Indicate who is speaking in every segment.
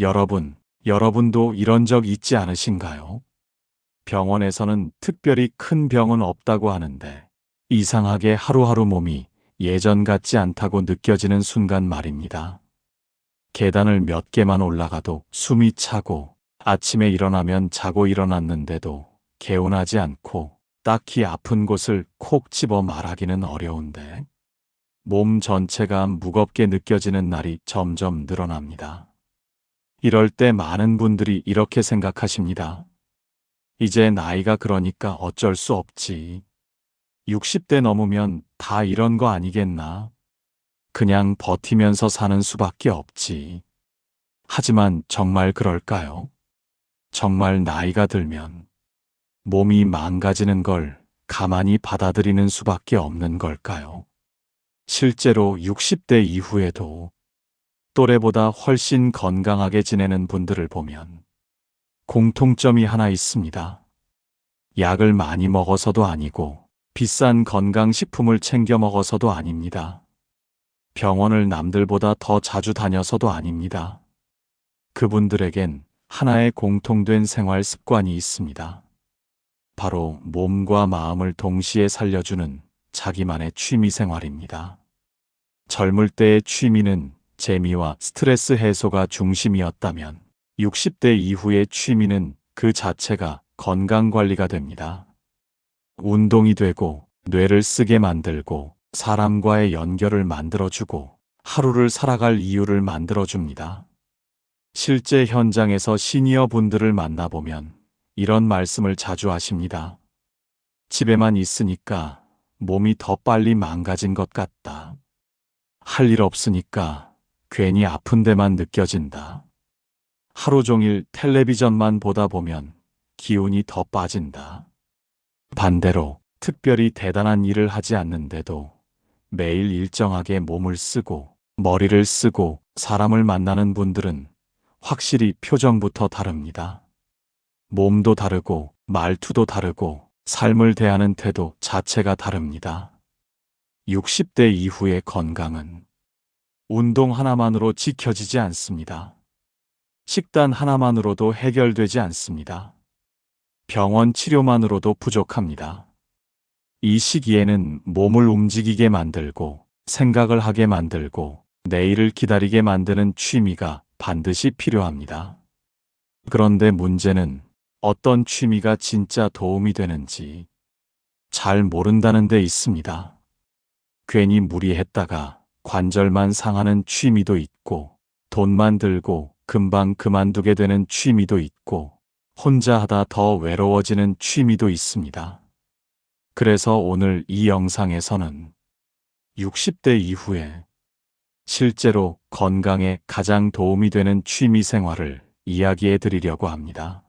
Speaker 1: 여러분, 여러분도 이런 적 있지 않으신가요? 병원에서는 특별히 큰 병은 없다고 하는데 이상하게 하루하루 몸이 예전 같지 않다고 느껴지는 순간 말입니다. 계단을 몇 개만 올라가도 숨이 차고 아침에 일어나면 자고 일어났는데도 개운하지 않고 딱히 아픈 곳을 콕 집어 말하기는 어려운데 몸 전체가 무겁게 느껴지는 날이 점점 늘어납니다. 이럴 때 많은 분들이 이렇게 생각하십니다. 이제 나이가 그러니까 어쩔 수 없지. 60대 넘으면 다 이런 거 아니겠나? 그냥 버티면서 사는 수밖에 없지. 하지만 정말 그럴까요? 정말 나이가 들면 몸이 망가지는 걸 가만히 받아들이는 수밖에 없는 걸까요? 실제로 60대 이후에도 또래보다 훨씬 건강하게 지내는 분들을 보면 공통점이 하나 있습니다. 약을 많이 먹어서도 아니고 비싼 건강식품을 챙겨 먹어서도 아닙니다. 병원을 남들보다 더 자주 다녀서도 아닙니다. 그분들에겐 하나의 공통된 생활 습관이 있습니다. 바로 몸과 마음을 동시에 살려주는 자기만의 취미 생활입니다. 젊을 때의 취미는 재미와 스트레스 해소가 중심이었다면 60대 이후의 취미는 그 자체가 건강 관리가 됩니다. 운동이 되고 뇌를 쓰게 만들고 사람과의 연결을 만들어주고 하루를 살아갈 이유를 만들어줍니다. 실제 현장에서 시니어 분들을 만나보면 이런 말씀을 자주 하십니다. 집에만 있으니까 몸이 더 빨리 망가진 것 같다. 할 일 없으니까 괜히 아픈 데만 느껴진다. 하루 종일 텔레비전만 보다 보면 기운이 더 빠진다. 반대로 특별히 대단한 일을 하지 않는데도 매일 일정하게 몸을 쓰고 머리를 쓰고 사람을 만나는 분들은 확실히 표정부터 다릅니다. 몸도 다르고 말투도 다르고 삶을 대하는 태도 자체가 다릅니다. 60대 이후의 건강은 운동 하나만으로 지켜지지 않습니다. 식단 하나만으로도 해결되지 않습니다. 병원 치료만으로도 부족합니다. 이 시기에는 몸을 움직이게 만들고 생각을 하게 만들고 내일을 기다리게 만드는 취미가 반드시 필요합니다. 그런데 문제는 어떤 취미가 진짜 도움이 되는지 잘 모른다는 데 있습니다. 괜히 무리했다가 관절만 상하는 취미도 있고 돈만 들고 금방 그만두게 되는 취미도 있고 혼자 하다 더 외로워지는 취미도 있습니다. 그래서 오늘 이 영상에서는 60대 이후에 실제로 건강에 가장 도움이 되는 취미 생활을 이야기해 드리려고 합니다.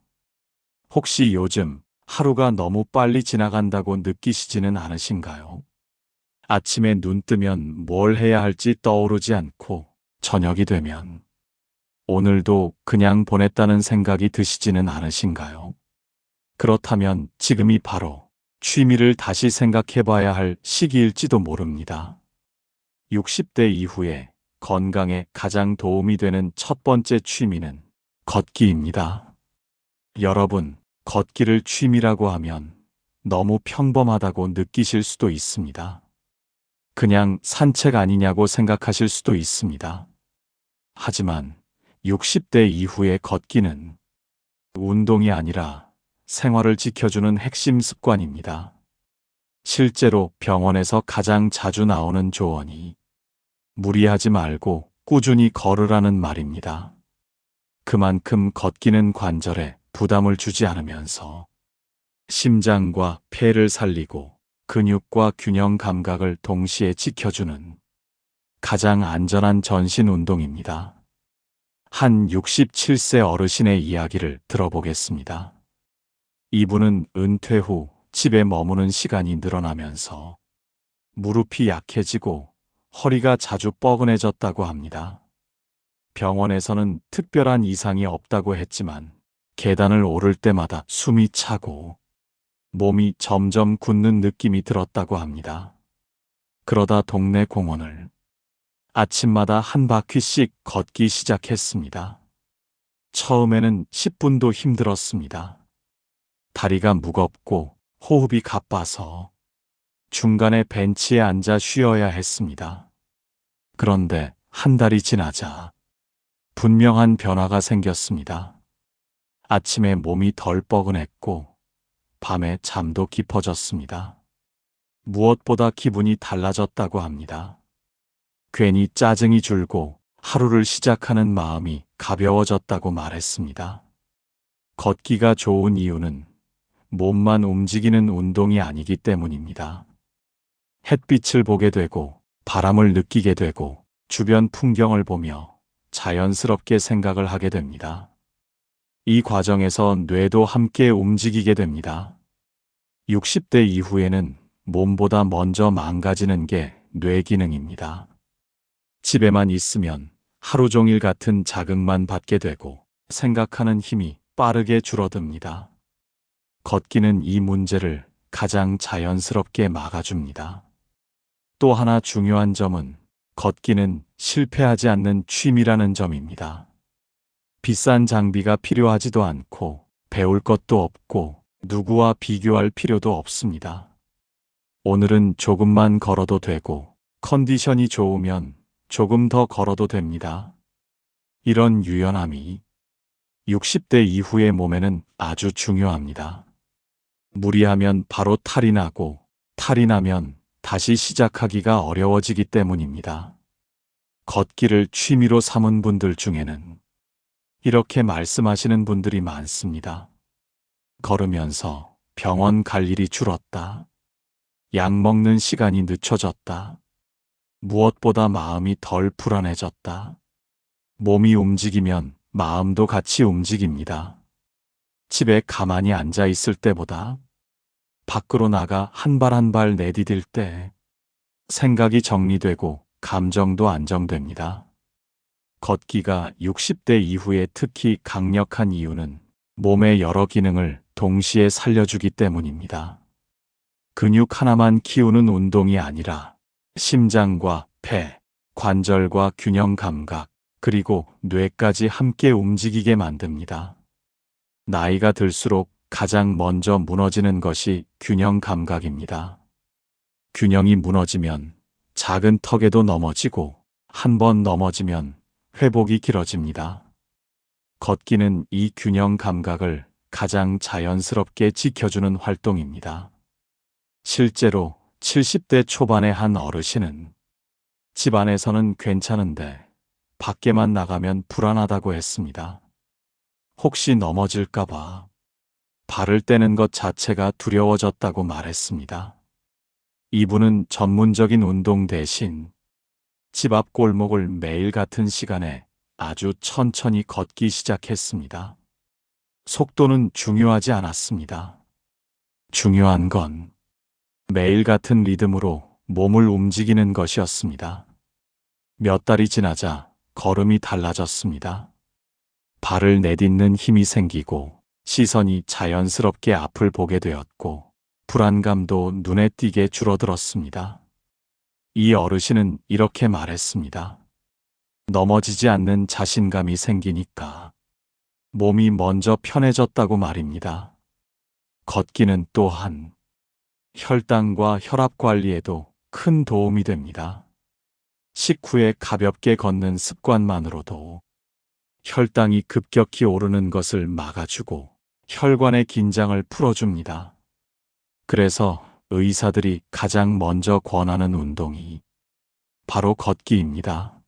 Speaker 1: 혹시 요즘 하루가 너무 빨리 지나간다고 느끼시지는 않으신가요? 아침에 눈 뜨면 뭘 해야 할지 떠오르지 않고 저녁이 되면 오늘도 그냥 보냈다는 생각이 드시지는 않으신가요? 그렇다면 지금이 바로 취미를 다시 생각해 봐야 할 시기일지도 모릅니다. 60대 이후에 건강에 가장 도움이 되는 첫 번째 취미는 걷기입니다. 여러분, 걷기를 취미라고 하면 너무 평범하다고 느끼실 수도 있습니다. 그냥 산책 아니냐고 생각하실 수도 있습니다. 하지만 60대 이후의 걷기는 운동이 아니라 생활을 지켜주는 핵심 습관입니다. 실제로 병원에서 가장 자주 나오는 조언이 무리하지 말고 꾸준히 걸으라는 말입니다. 그만큼 걷기는 관절에 부담을 주지 않으면서 심장과 폐를 살리고 근육과 균형 감각을 동시에 지켜주는 가장 안전한 전신 운동입니다. 한 67세 어르신의 이야기를 들어보겠습니다. 이분은 은퇴 후 집에 머무는 시간이 늘어나면서 무릎이 약해지고 허리가 자주 뻐근해졌다고 합니다. 병원에서는 특별한 이상이 없다고 했지만 계단을 오를 때마다 숨이 차고 몸이 점점 굳는 느낌이 들었다고 합니다. 그러다 동네 공원을 아침마다 한 바퀴씩 걷기 시작했습니다. 처음에는 10분도 힘들었습니다. 다리가 무겁고 호흡이 가빠서 중간에 벤치에 앉아 쉬어야 했습니다. 그런데 한 달이 지나자 분명한 변화가 생겼습니다. 아침에 몸이 덜 뻐근했고 밤에 잠도 깊어졌습니다. 무엇보다 기분이 달라졌다고 합니다. 괜히 짜증이 줄고 하루를 시작하는 마음이 가벼워졌다고 말했습니다. 걷기가 좋은 이유는 몸만 움직이는 운동이 아니기 때문입니다. 햇빛을 보게 되고 바람을 느끼게 되고 주변 풍경을 보며 자연스럽게 생각을 하게 됩니다. 이 과정에서 뇌도 함께 움직이게 됩니다. 60대 이후에는 몸보다 먼저 망가지는 게 뇌 기능입니다. 집에만 있으면 하루 종일 같은 자극만 받게 되고 생각하는 힘이 빠르게 줄어듭니다. 걷기는 이 문제를 가장 자연스럽게 막아줍니다. 또 하나 중요한 점은 걷기는 실패하지 않는 취미라는 점입니다. 비싼 장비가 필요하지도 않고 배울 것도 없고 누구와 비교할 필요도 없습니다. 오늘은 조금만 걸어도 되고 컨디션이 좋으면 조금 더 걸어도 됩니다. 이런 유연함이 60대 이후의 몸에는 아주 중요합니다. 무리하면 바로 탈이 나고 탈이 나면 다시 시작하기가 어려워지기 때문입니다. 걷기를 취미로 삼은 분들 중에는 이렇게 말씀하시는 분들이 많습니다. 걸으면서 병원 갈 일이 줄었다. 약 먹는 시간이 늦춰졌다. 무엇보다 마음이 덜 불안해졌다. 몸이 움직이면 마음도 같이 움직입니다. 집에 가만히 앉아 있을 때보다 밖으로 나가 한 발 한 발 내디딜 때 생각이 정리되고 감정도 안정됩니다. 걷기가 60대 이후에 특히 강력한 이유는 몸의 여러 기능을 동시에 살려주기 때문입니다. 근육 하나만 키우는 운동이 아니라 심장과 폐, 관절과 균형 감각, 그리고 뇌까지 함께 움직이게 만듭니다. 나이가 들수록 가장 먼저 무너지는 것이 균형 감각입니다. 균형이 무너지면 작은 턱에도 넘어지고 한 번 넘어지면 회복이 길어집니다. 걷기는 이 균형 감각을 가장 자연스럽게 지켜주는 활동입니다. 실제로 70대 초반의 한 어르신은 집안에서는 괜찮은데 밖에만 나가면 불안하다고 했습니다. 혹시 넘어질까봐 발을 떼는 것 자체가 두려워졌다고 말했습니다. 이분은 전문적인 운동 대신 집 앞 골목을 매일 같은 시간에 아주 천천히 걷기 시작했습니다. 속도는 중요하지 않았습니다. 중요한 건 매일 같은 리듬으로 몸을 움직이는 것이었습니다. 몇 달이 지나자 걸음이 달라졌습니다. 발을 내딛는 힘이 생기고 시선이 자연스럽게 앞을 보게 되었고 불안감도 눈에 띄게 줄어들었습니다. 이 어르신은 이렇게 말했습니다. 넘어지지 않는 자신감이 생기니까 몸이 먼저 편해졌다고 말입니다. 걷기는 또한 혈당과 혈압 관리에도 큰 도움이 됩니다. 식후에 가볍게 걷는 습관만으로도 혈당이 급격히 오르는 것을 막아주고 혈관의 긴장을 풀어줍니다. 그래서 의사들이 가장 먼저 권하는 운동이 바로 걷기입니다.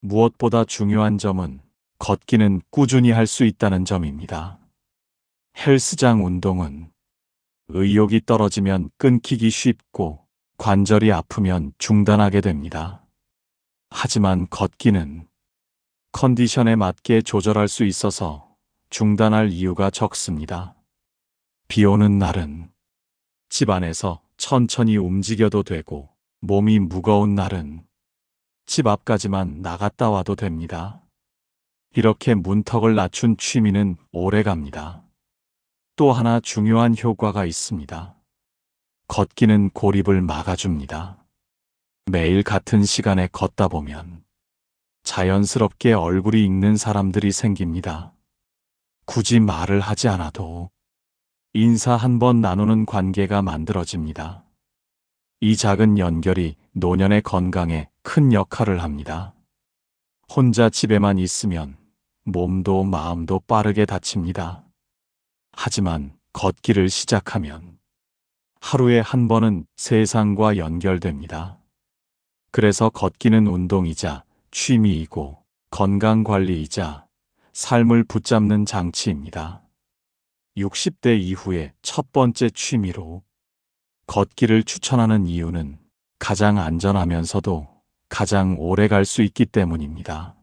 Speaker 1: 무엇보다 중요한 점은 걷기는 꾸준히 할 수 있다는 점입니다. 헬스장 운동은 의욕이 떨어지면 끊기기 쉽고 관절이 아프면 중단하게 됩니다. 하지만 걷기는 컨디션에 맞게 조절할 수 있어서 중단할 이유가 적습니다. 비 오는 날은 집 안에서 천천히 움직여도 되고 몸이 무거운 날은 집 앞까지만 나갔다 와도 됩니다. 이렇게 문턱을 낮춘 취미는 오래 갑니다. 또 하나 중요한 효과가 있습니다. 걷기는 고립을 막아줍니다. 매일 같은 시간에 걷다 보면 자연스럽게 얼굴이 익는 사람들이 생깁니다. 굳이 말을 하지 않아도 인사 한 번 나누는 관계가 만들어집니다. 이 작은 연결이 노년의 건강에 큰 역할을 합니다. 혼자 집에만 있으면 몸도 마음도 빠르게 다칩니다. 하지만 걷기를 시작하면 하루에 한 번은 세상과 연결됩니다. 그래서 걷기는 운동이자 취미이고 건강관리이자 삶을 붙잡는 장치입니다. 60대 이후의 첫 번째 취미로 걷기를 추천하는 이유는 가장 안전하면서도 가장 오래 갈 수 있기 때문입니다.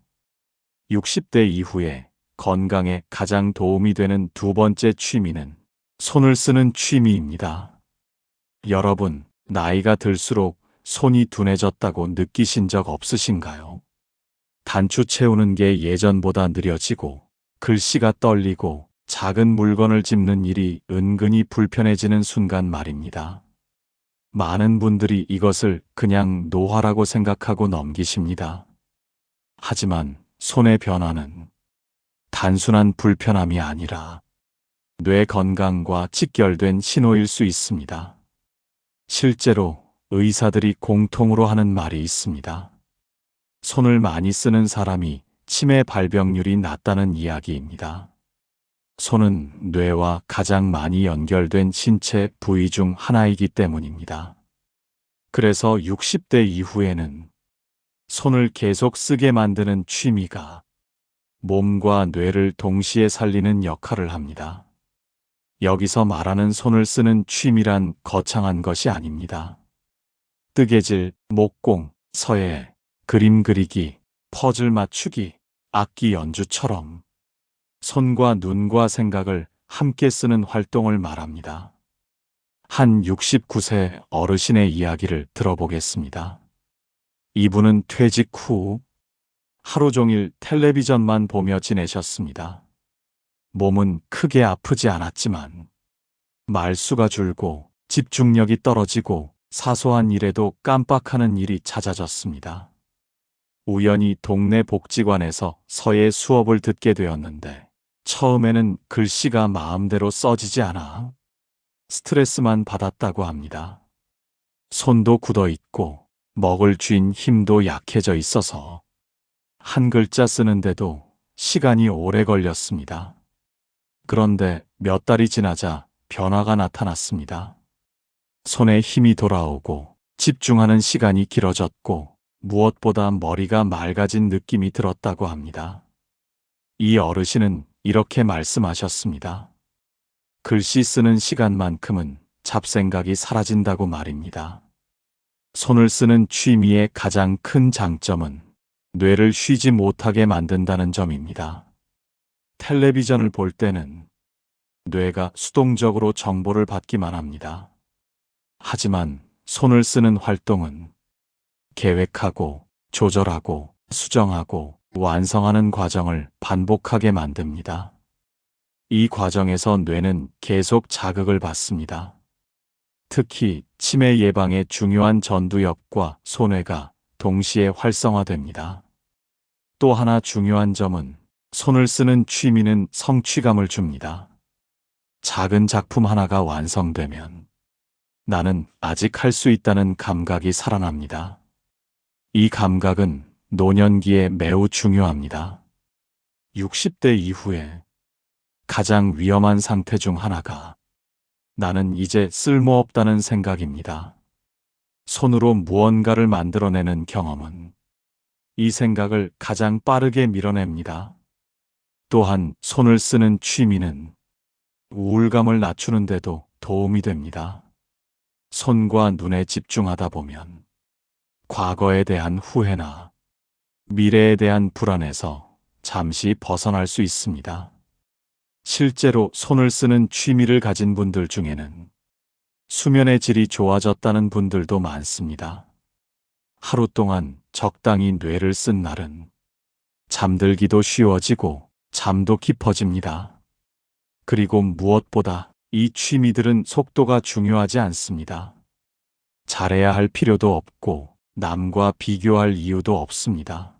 Speaker 1: 60대 이후에 건강에 가장 도움이 되는 두 번째 취미는 손을 쓰는 취미입니다. 여러분, 나이가 들수록 손이 둔해졌다고 느끼신 적 없으신가요? 단추 채우는 게 예전보다 느려지고 글씨가 떨리고 작은 물건을 짚는 일이 은근히 불편해지는 순간 말입니다. 많은 분들이 이것을 그냥 노화라고 생각하고 넘기십니다. 하지만 손의 변화는 단순한 불편함이 아니라 뇌 건강과 직결된 신호일 수 있습니다. 실제로 의사들이 공통으로 하는 말이 있습니다. 손을 많이 쓰는 사람이 치매 발병률이 낮다는 이야기입니다. 손은 뇌와 가장 많이 연결된 신체 부위 중 하나이기 때문입니다. 그래서 60대 이후에는 손을 계속 쓰게 만드는 취미가 몸과 뇌를 동시에 살리는 역할을 합니다. 여기서 말하는 손을 쓰는 취미란 거창한 것이 아닙니다. 뜨개질, 목공, 서예, 그림 그리기, 퍼즐 맞추기, 악기 연주처럼 손과 눈과 생각을 함께 쓰는 활동을 말합니다. 한 69세 어르신의 이야기를 들어보겠습니다. 이분은 퇴직 후 하루 종일 텔레비전만 보며 지내셨습니다. 몸은 크게 아프지 않았지만 말수가 줄고 집중력이 떨어지고 사소한 일에도 깜빡하는 일이 잦아졌습니다. 우연히 동네 복지관에서 서예 수업을 듣게 되었는데 처음에는 글씨가 마음대로 써지지 않아 스트레스만 받았다고 합니다. 손도 굳어 있고 먹을 쥔 힘도 약해져 있어서 한 글자 쓰는데도 시간이 오래 걸렸습니다. 그런데 몇 달이 지나자 변화가 나타났습니다. 손에 힘이 돌아오고 집중하는 시간이 길어졌고 무엇보다 머리가 맑아진 느낌이 들었다고 합니다. 이 어르신은 이렇게 말씀하셨습니다. 글씨 쓰는 시간만큼은 잡생각이 사라진다고 말입니다. 손을 쓰는 취미의 가장 큰 장점은 뇌를 쉬지 못하게 만든다는 점입니다. 텔레비전을 볼 때는 뇌가 수동적으로 정보를 받기만 합니다. 하지만 손을 쓰는 활동은 계획하고 조절하고 수정하고 완성하는 과정을 반복하게 만듭니다. 이 과정에서 뇌는 계속 자극을 받습니다. 특히 치매 예방에 중요한 전두엽과 소뇌가 동시에 활성화됩니다. 또 하나 중요한 점은 손을 쓰는 취미는 성취감을 줍니다. 작은 작품 하나가 완성되면 나는 아직 할 수 있다는 감각이 살아납니다. 이 감각은 노년기에 매우 중요합니다. 60대 이후에 가장 위험한 상태 중 하나가 나는 이제 쓸모없다는 생각입니다. 손으로 무언가를 만들어내는 경험은 이 생각을 가장 빠르게 밀어냅니다. 또한 손을 쓰는 취미는 우울감을 낮추는데도 도움이 됩니다. 손과 눈에 집중하다 보면 과거에 대한 후회나 미래에 대한 불안에서 잠시 벗어날 수 있습니다. 실제로 손을 쓰는 취미를 가진 분들 중에는 수면의 질이 좋아졌다는 분들도 많습니다. 하루 동안 적당히 뇌를 쓴 날은 잠들기도 쉬워지고 잠도 깊어집니다. 그리고 무엇보다 이 취미들은 속도가 중요하지 않습니다. 잘해야 할 필요도 없고 남과 비교할 이유도 없습니다.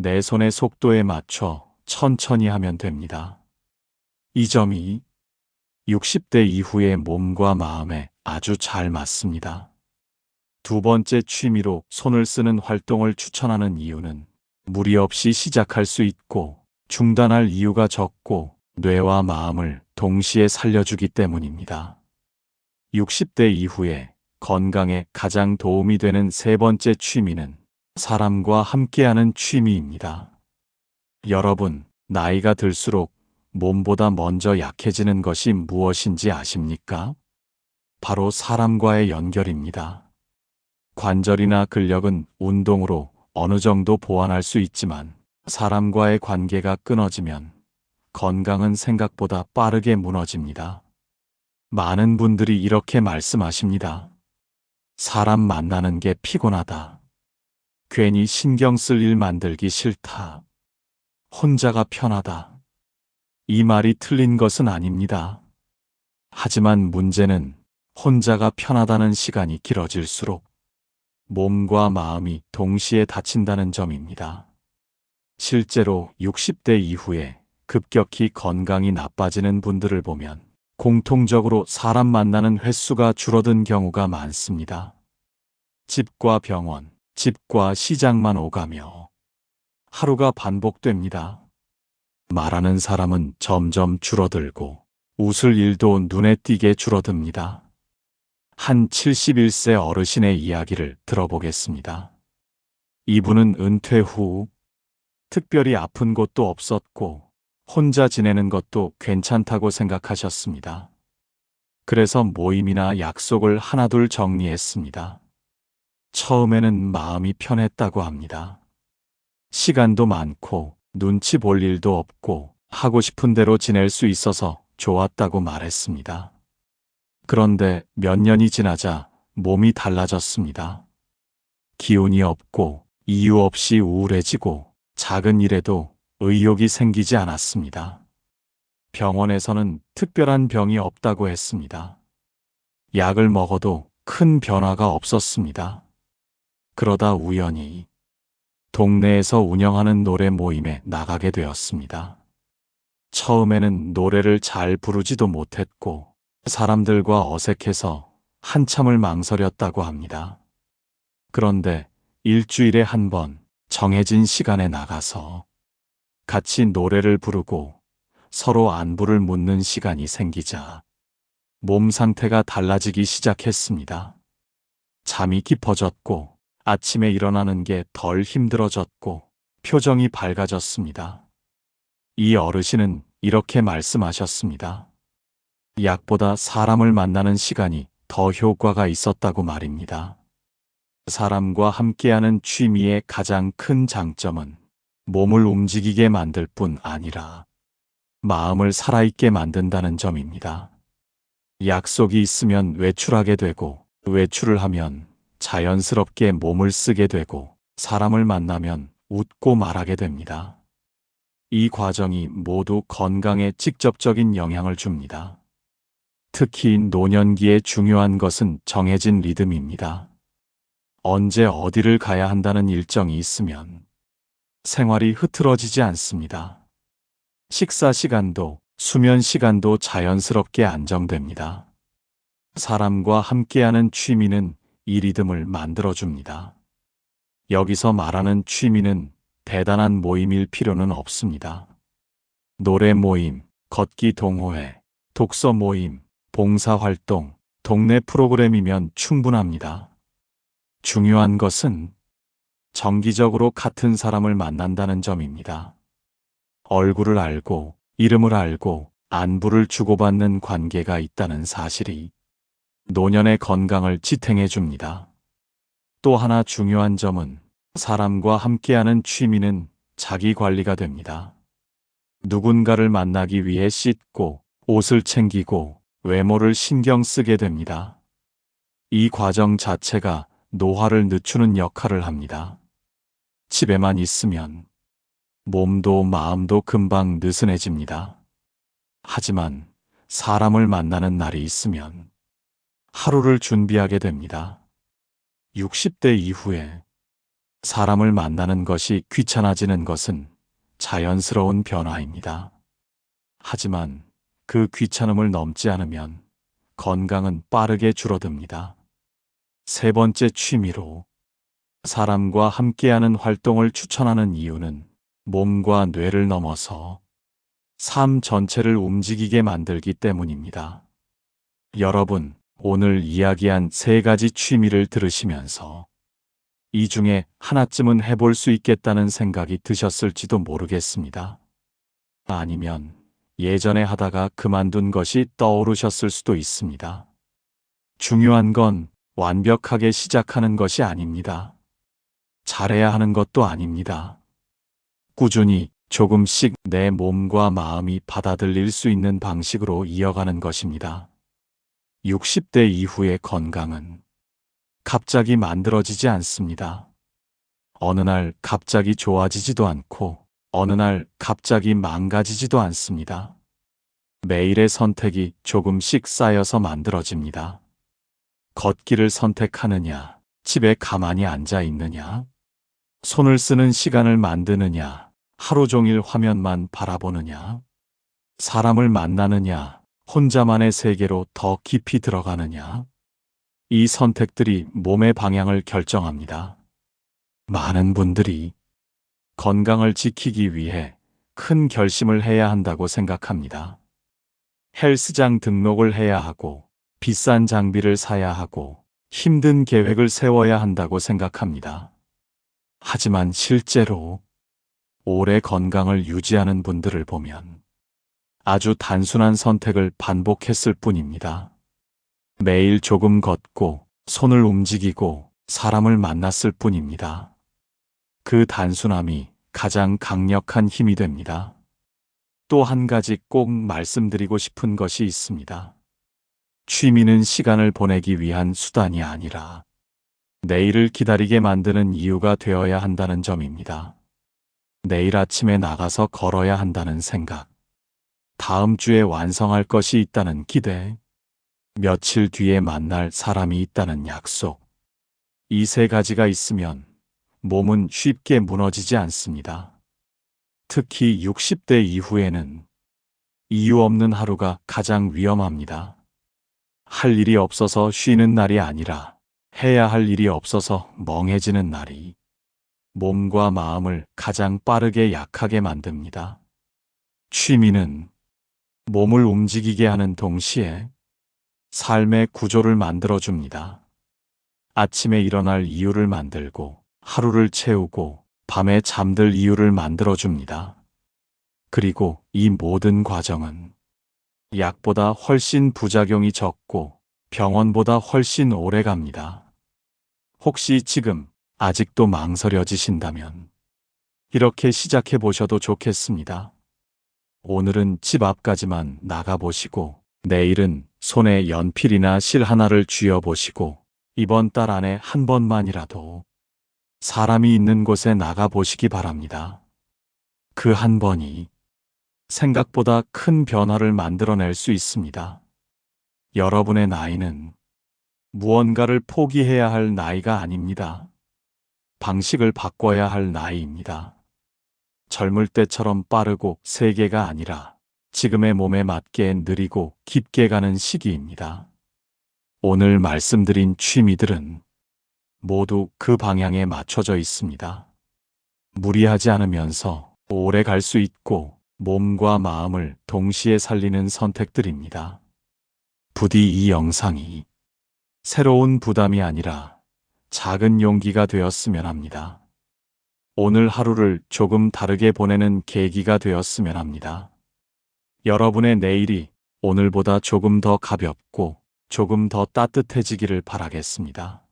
Speaker 1: 내 손의 속도에 맞춰 천천히 하면 됩니다. 이 점이 60대 이후의 몸과 마음에 아주 잘 맞습니다. 두 번째 취미로 손을 쓰는 활동을 추천하는 이유는 무리 없이 시작할 수 있고 중단할 이유가 적고 뇌와 마음을 동시에 살려주기 때문입니다. 60대 이후에 건강에 가장 도움이 되는 세 번째 취미는 사람과 함께하는 취미입니다. 여러분, 나이가 들수록 몸보다 먼저 약해지는 것이 무엇인지 아십니까? 바로 사람과의 연결입니다. 관절이나 근력은 운동으로 어느 정도 보완할 수 있지만 사람과의 관계가 끊어지면 건강은 생각보다 빠르게 무너집니다. 많은 분들이 이렇게 말씀하십니다. 사람 만나는 게 피곤하다. 괜히 신경 쓸 일 만들기 싫다. 혼자가 편하다. 이 말이 틀린 것은 아닙니다. 하지만 문제는 혼자가 편하다는 시간이 길어질수록 몸과 마음이 동시에 다친다는 점입니다. 실제로 60대 이후에 급격히 건강이 나빠지는 분들을 보면 공통적으로 사람 만나는 횟수가 줄어든 경우가 많습니다. 집과 병원, 집과 시장만 오가며 하루가 반복됩니다. 말하는 사람은 점점 줄어들고 웃을 일도 눈에 띄게 줄어듭니다. 한 71세 어르신의 이야기를 들어보겠습니다. 이분은 은퇴 후 특별히 아픈 곳도 없었고 혼자 지내는 것도 괜찮다고 생각하셨습니다. 그래서 모임이나 약속을 하나둘 정리했습니다. 처음에는 마음이 편했다고 합니다. 시간도 많고 눈치 볼 일도 없고 하고 싶은 대로 지낼 수 있어서 좋았다고 말했습니다. 그런데 몇 년이 지나자 몸이 달라졌습니다. 기운이 없고 이유 없이 우울해지고 작은 일에도 의욕이 생기지 않았습니다. 병원에서는 특별한 병이 없다고 했습니다. 약을 먹어도 큰 변화가 없었습니다. 그러다 우연히 동네에서 운영하는 노래 모임에 나가게 되었습니다. 처음에는 노래를 잘 부르지도 못했고 사람들과 어색해서 한참을 망설였다고 합니다. 그런데 일주일에 한 번 정해진 시간에 나가서 같이 노래를 부르고 서로 안부를 묻는 시간이 생기자 몸 상태가 달라지기 시작했습니다. 잠이 깊어졌고 아침에 일어나는 게 덜 힘들어졌고 표정이 밝아졌습니다. 이 어르신은 이렇게 말씀하셨습니다. 약보다 사람을 만나는 시간이 더 효과가 있었다고 말입니다. 사람과 함께하는 취미의 가장 큰 장점은 몸을 움직이게 만들 뿐 아니라 마음을 살아있게 만든다는 점입니다. 약속이 있으면 외출하게 되고 외출을 하면 자연스럽게 몸을 쓰게 되고 사람을 만나면 웃고 말하게 됩니다. 이 과정이 모두 건강에 직접적인 영향을 줍니다. 특히 노년기에 중요한 것은 정해진 리듬입니다. 언제 어디를 가야 한다는 일정이 있으면 생활이 흐트러지지 않습니다. 식사 시간도 수면 시간도 자연스럽게 안정됩니다. 사람과 함께하는 취미는 이 리듬을 만들어줍니다. 여기서 말하는 취미는 대단한 모임일 필요는 없습니다. 노래 모임, 걷기 동호회, 독서 모임, 봉사활동, 동네 프로그램이면 충분합니다. 중요한 것은 정기적으로 같은 사람을 만난다는 점입니다. 얼굴을 알고, 이름을 알고, 안부를 주고받는 관계가 있다는 사실이 노년의 건강을 지탱해 줍니다. 또 하나 중요한 점은 사람과 함께하는 취미는 자기 관리가 됩니다. 누군가를 만나기 위해 씻고 옷을 챙기고 외모를 신경 쓰게 됩니다. 이 과정 자체가 노화를 늦추는 역할을 합니다. 집에만 있으면 몸도 마음도 금방 느슨해집니다. 하지만 사람을 만나는 날이 있으면 하루를 준비하게 됩니다. 60대 이후에 사람을 만나는 것이 귀찮아지는 것은 자연스러운 변화입니다. 하지만 그 귀찮음을 넘지 않으면 건강은 빠르게 줄어듭니다. 세 번째 취미로 사람과 함께하는 활동을 추천하는 이유는 몸과 뇌를 넘어서 삶 전체를 움직이게 만들기 때문입니다. 여러분, 오늘 이야기한 세 가지 취미를 들으시면서 이 중에 하나쯤은 해볼 수 있겠다는 생각이 드셨을지도 모르겠습니다. 아니면 예전에 하다가 그만둔 것이 떠오르셨을 수도 있습니다. 중요한 건 완벽하게 시작하는 것이 아닙니다. 잘해야 하는 것도 아닙니다. 꾸준히 조금씩 내 몸과 마음이 받아들일 수 있는 방식으로 이어가는 것입니다. 60대 이후의 건강은 갑자기 만들어지지 않습니다. 어느 날 갑자기 좋아지지도 않고 어느 날 갑자기 망가지지도 않습니다. 매일의 선택이 조금씩 쌓여서 만들어집니다. 걷기를 선택하느냐, 집에 가만히 앉아 있느냐, 손을 쓰는 시간을 만드느냐, 하루 종일 화면만 바라보느냐, 사람을 만나느냐, 혼자만의 세계로 더 깊이 들어가느냐, 이 선택들이 몸의 방향을 결정합니다. 많은 분들이 건강을 지키기 위해 큰 결심을 해야 한다고 생각합니다. 헬스장 등록을 해야 하고 비싼 장비를 사야 하고 힘든 계획을 세워야 한다고 생각합니다. 하지만 실제로 오래 건강을 유지하는 분들을 보면 아주 단순한 선택을 반복했을 뿐입니다. 매일 조금 걷고 손을 움직이고 사람을 만났을 뿐입니다. 그 단순함이 가장 강력한 힘이 됩니다. 또 한 가지 꼭 말씀드리고 싶은 것이 있습니다. 취미는 시간을 보내기 위한 수단이 아니라 내일을 기다리게 만드는 이유가 되어야 한다는 점입니다. 내일 아침에 나가서 걸어야 한다는 생각. 다음 주에 완성할 것이 있다는 기대. 며칠 뒤에 만날 사람이 있다는 약속. 이 세 가지가 있으면 몸은 쉽게 무너지지 않습니다. 특히 60대 이후에는 이유 없는 하루가 가장 위험합니다. 할 일이 없어서 쉬는 날이 아니라 해야 할 일이 없어서 멍해지는 날이 몸과 마음을 가장 빠르게 약하게 만듭니다. 취미는 몸을 움직이게 하는 동시에 삶의 구조를 만들어줍니다. 아침에 일어날 이유를 만들고 하루를 채우고 밤에 잠들 이유를 만들어줍니다. 그리고 이 모든 과정은 약보다 훨씬 부작용이 적고 병원보다 훨씬 오래 갑니다. 혹시 지금 아직도 망설여지신다면 이렇게 시작해 보셔도 좋겠습니다. 오늘은 집 앞까지만 나가보시고 내일은 손에 연필이나 실 하나를 쥐어보시고 이번 달 안에 한 번만이라도 사람이 있는 곳에 나가보시기 바랍니다. 그 한 번이 생각보다 큰 변화를 만들어낼 수 있습니다. 여러분의 나이는 무언가를 포기해야 할 나이가 아닙니다. 방식을 바꿔야 할 나이입니다. 젊을 때처럼 빠르고 세게가 아니라 지금의 몸에 맞게 느리고 깊게 가는 시기입니다. 오늘 말씀드린 취미들은 모두 그 방향에 맞춰져 있습니다. 무리하지 않으면서 오래 갈 수 있고 몸과 마음을 동시에 살리는 선택들입니다. 부디 이 영상이 새로운 부담이 아니라 작은 용기가 되었으면 합니다. 오늘 하루를 조금 다르게 보내는 계기가 되었으면 합니다. 여러분의 내일이 오늘보다 조금 더 가볍고 조금 더 따뜻해지기를 바라겠습니다.